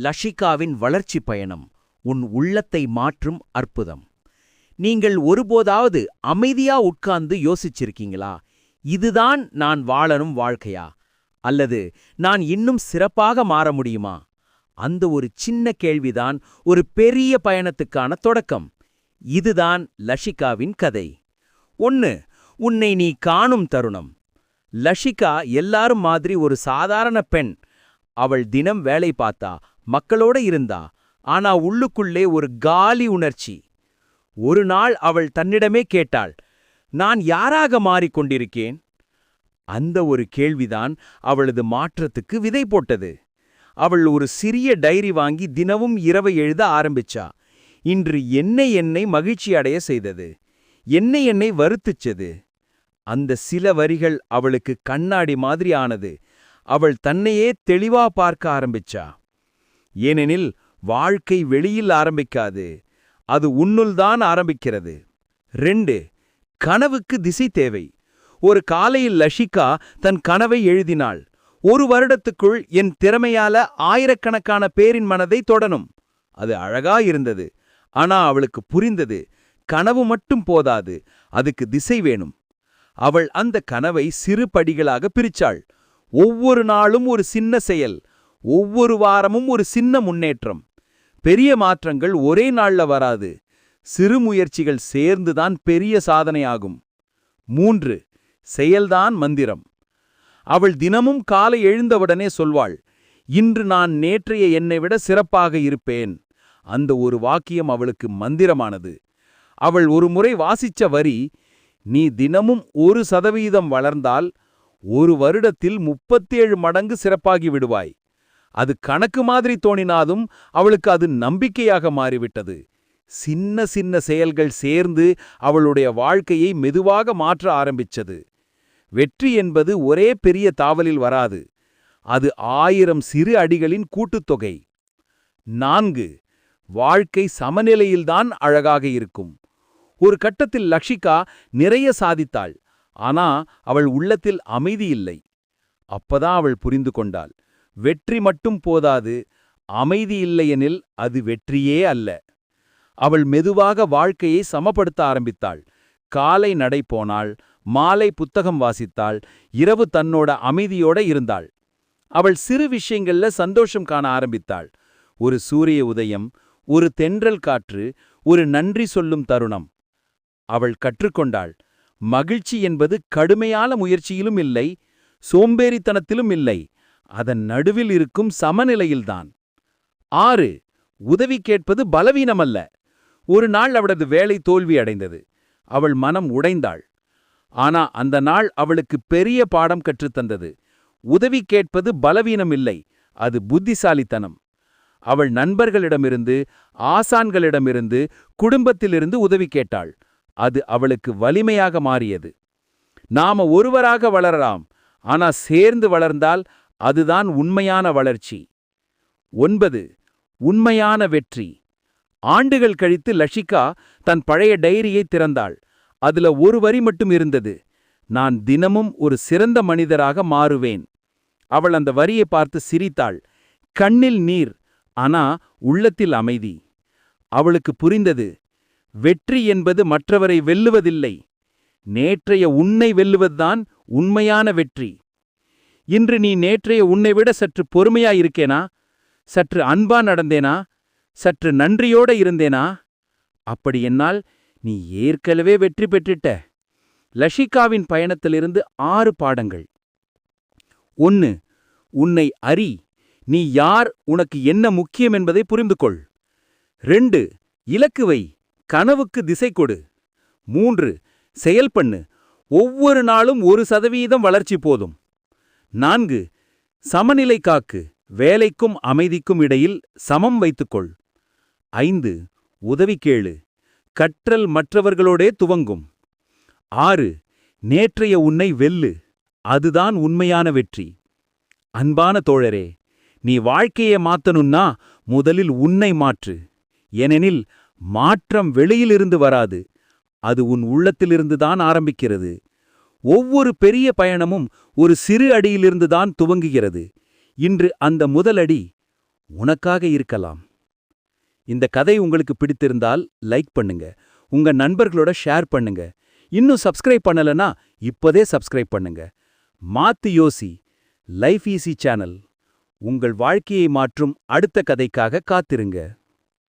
லஷிகாவின் வளர்ச்சி பயணம் உன் உள்ளத்தை மாற்றும் அற்புதம். நீங்கள் ஒருபோதாவது அமைதியா உட்கார்ந்து யோசிச்சிருக்கீங்களா? இதுதான் நான் வாழணும் வாழ்க்கையா? அல்லது நான் இன்னும் சிறப்பாக மாற முடியுமா? அந்த ஒரு சின்ன கேள்விதான் ஒரு பெரிய பயணத்துக்கான தொடக்கம். இதுதான் லஷிகாவின் கதை. ஒன்று உன்னை நீ காணும் தருணம். லஷிகா எல்லாரும் மாதிரி ஒரு சாதாரண பெண். அவள் தினம் வேலை பார்த்தா மக்களோட இருந்தா ஆனா உள்ளுக்குள்ளே ஒரு காலி உணர்ச்சி. ஒரு நாள் அவள் தன்னிடமே கேட்டாள் நான் யாராக மாறிக்கொண்டிருக்கேன் அந்த ஒரு கேள்விதான் அவளது மாற்றத்துக்கு விதை போட்டது. அவள் ஒரு சிறிய டைரி வாங்கி தினமும் இரவு எழுத ஆரம்பிச்சா. இன்று என்னை என்னை மகிழ்ச்சி அடைய செய்தது. என்னை என்னை வருத்துச்சது. அந்த சில வரிகள் அவளுக்கு கண்ணாடி மாதிரி ஆனது. அவள் தன்னையே தெளிவா பார்க்க ஆரம்பிச்சா. ஏனெனில் வாழ்க்கை வெளியில் ஆரம்பிக்காது அது உன்னுள்தான் ஆரம்பிக்கிறது. ரெண்டு கனவுக்கு திசை தேவை. ஒரு காலையில் லஷிகா தன் கனவை எழுதினாள். ஒரு வருடத்துக்குள் என் திறமையால ஆயிரக்கணக்கான பேரின் மனதை தொடணும். அது அழகா இருந்தது. ஆனா அவளுக்கு புரிந்தது கனவு மட்டும் போதாது அதுக்கு திசை வேணும். அவள் அந்த கனவை சிறு படிகளாக பிரிச்சாள். ஒவ்வொரு நாளும் ஒரு சின்ன செயல். ஒவ்வொரு வாரமும் ஒரு சின்ன முன்னேற்றம். பெரிய மாற்றங்கள் ஒரே நாள்ல வராது. சிறு முயற்சிகள் சேர்ந்துதான் பெரிய சாதனையாகும். மூன்று செயல்தான் மந்திரம். அவள் தினமும் காலை எழுந்தவுடனே சொல்வாள் இன்று நான் நேற்றைய என்னை விட சிறப்பாக இருப்பேன். அந்த ஒரு வாக்கியம் அவளுக்கு மந்திரமானது. அவள் ஒரு முறை வாசிச்ச வரி நீ தினமும் ஒரு சதவீதம் வளர்ந்தால் ஒரு வருடத்தில் முப்பத்தேழு மடங்கு சிறப்பாகி விடுவாய். அது கணக்கு மாதிரி தோணினாலும் அவளுக்கு அது நம்பிக்கையாக மாறிவிட்டது. சின்ன சின்ன செயல்கள் சேர்ந்து அவளுடைய வாழ்க்கையை மெதுவாக மாற்ற ஆரம்பிச்சது. வெற்றி என்பது ஒரே பெரிய தாவலில் வராது. அது ஆயிரம் சிறு அடிகளின் கூட்டுத்தொகை. நான்கு வாழ்க்கை சமநிலையில்தான் அழகாக இருக்கும். ஒரு கட்டத்தில் லக்ஷிகா நிறைய சாதித்தாள். ஆனா அவள் உள்ளத்தில் அமைதி இல்லை. அப்பதான் அவள் புரிந்து கொண்டாள். வெற்றி மட்டும் போதாது அமைதி இல்லையெனில் அது வெற்றியே அல்ல. அவள் மெதுவாக வாழ்க்கையை சமப்படுத்த ஆரம்பித்தாள். காலை நடை போனாள் மாலை புத்தகம் வாசித்தாள் இரவு தன்னோட அமைதியோட இருந்தாள். அவள் சிறு விஷயங்கள்ல சந்தோஷம் காண ஆரம்பித்தாள். ஒரு சூரிய உதயம் ஒரு தென்றல் காற்று ஒரு நன்றி சொல்லும் தருணம். அவள் கற்றுக்கொண்டாள் மகிழ்ச்சி என்பது கடுமையான முயற்சியிலும் இல்லை சோம்பேறித்தனத்திலும் இல்லை. அதன் நடுவில் இருக்கும் சமநிலையில்தான். ஆறு உதவி கேட்பது பலவீனமல்ல. ஒரு நாள் அவளது வேலை தோல்வி அடைந்தது. அவள் மனம் உடைந்தாள். ஆனா அந்த நாள் அவளுக்கு பெரிய பாடம் கற்றுத்தந்தது உதவி கேட்பது பலவீனம் இல்லை அது புத்திசாலித்தனம். அவள் நண்பர்களிடமிருந்து ஆசான்களிடமிருந்து குடும்பத்திலிருந்து உதவி கேட்டாள். அது அவளுக்கு வலிமையாக மாறியது. நாம ஒருவராக வளரலாம். ஆனா சேர்ந்து வளர்ந்தால் அதுதான் உண்மையான வளர்ச்சி. ஒன்பது உண்மையான வெற்றி. ஆண்டுகள் கழித்து லஷிகா தன் பழைய டைரியை திறந்தாள். அதுல ஒரு வரி மட்டும் இருந்தது நான் தினமும் ஒரு சிறந்த மனிதராக மாறுவேன். அவள் அந்த வரியை பார்த்து சிரித்தாள். கண்ணில் நீர் ஆனா உள்ளத்தில் அமைதி. அவளுக்கு புரிந்தது வெற்றி என்பது மற்றவரை வெல்லுவதில்லை. நேற்றைய உன்னை வெல்லுவதுதான் உண்மையான வெற்றி. இன்று நீ நேற்றைய உன்னை விட சற்று பொறுமையாயிருக்கேனா? சற்று அன்பா நடந்தேனா? சற்று நன்றியோட இருந்தேனா? அப்படி என்னால் நீ ஏற்கனவே வெற்றி பெற்றுட்ட. லஷிகாவின் பயணத்திலிருந்து ஆறு பாடங்கள். ஒன்னு உன்னை அறி நீ யார் உனக்கு என்ன முக்கியம் என்பதை புரிந்து கொள் ரெண்டு இலக்கு வை கனவுக்கு திசை கொடு. மூன்று செயல் பண்ணு ஒவ்வொரு நாளும் ஒரு சதவீதம் வளர்ச்சி போதும். நான்கு சமநிலை காக்கு வேலைக்கும் அமைதிக்கும் இடையில் சமம் வைத்துக்கொள். ஐந்து உதவி கேளு கற்றல் மற்றவர்களோடே துவங்கும். ஆறு நேற்றைய உன்னை வெல்லு அதுதான் உண்மையான வெற்றி. அன்பான தோழரே நீ வாழ்க்கையை மாத்தணும்னா முதலில் உன்னை மாற்று. ஏனெனில் மாற்றம் வெளியிலிருந்து வராது அது உன் உள்ளத்திலிருந்துதான் ஆரம்பிக்கிறது. ஒவ்வொரு பெரிய பயணமும் ஒரு சிறு அடியிலிருந்து தான் துவங்குகிறது. இன்று அந்த முதல் அடி உனக்காக இருக்கலாம். இந்த கதை உங்களுக்கு பிடித்திருந்தால் லைக் பண்ணுங்க. உங்க நண்பர்களோட ஷேர் பண்ணுங்க. இன்னும் சப்ஸ்கிரைப் பண்ணலனா இப்போதே சப்ஸ்கிரைப் பண்ணுங்க. மாத்து யோசி லைஃப் ஈஸி சேனல். உங்கள் வாழ்க்கையை மாற்றும் அடுத்த கதைக்காக காத்திருங்க.